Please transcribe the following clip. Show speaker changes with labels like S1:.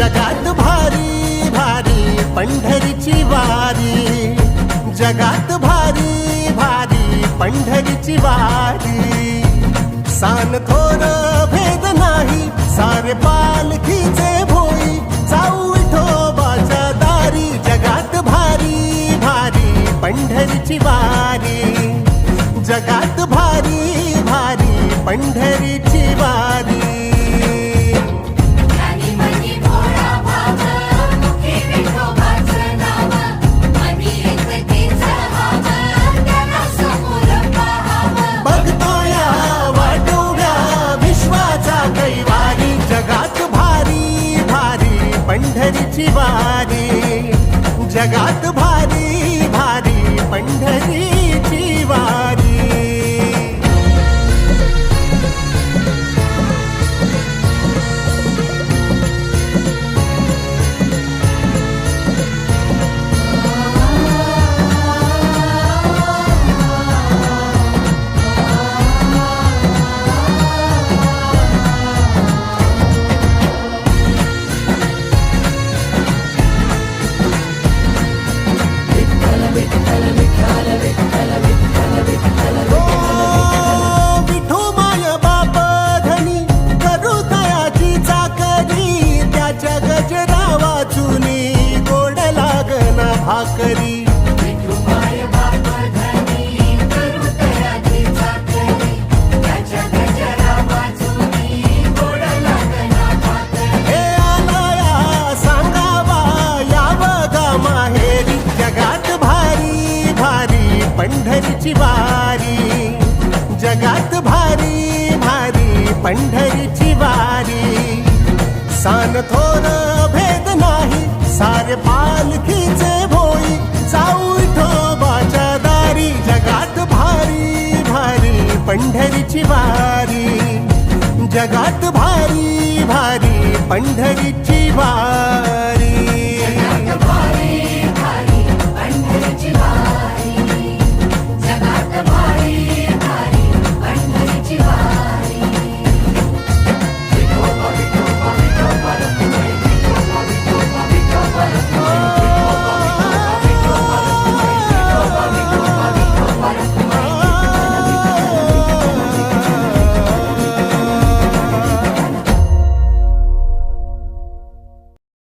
S1: जगात भारी भारी पंढरीची वारी. जगात भारी भारी पंढरीची वारी. सान थोर भेद नाही सारे पालखीचे भोई. जाऊ विठोबाच्या दारी जगात भारी भारी पंढरीची वारी. जगात भारी भारी पंढरीची वारी. शिवारी जगात भारी भारी पंढरी. गा माहेरी जगात भारी भारी पंढरीची वारी. जगात भारी भारी पंढरीची वारी. सान थोर सारे पालखीचे भोई जाऊ विठोबाच्या दारी जगात भारी भारी पंढरीची वारी. जगात भारी भारी पंढरीची वारी.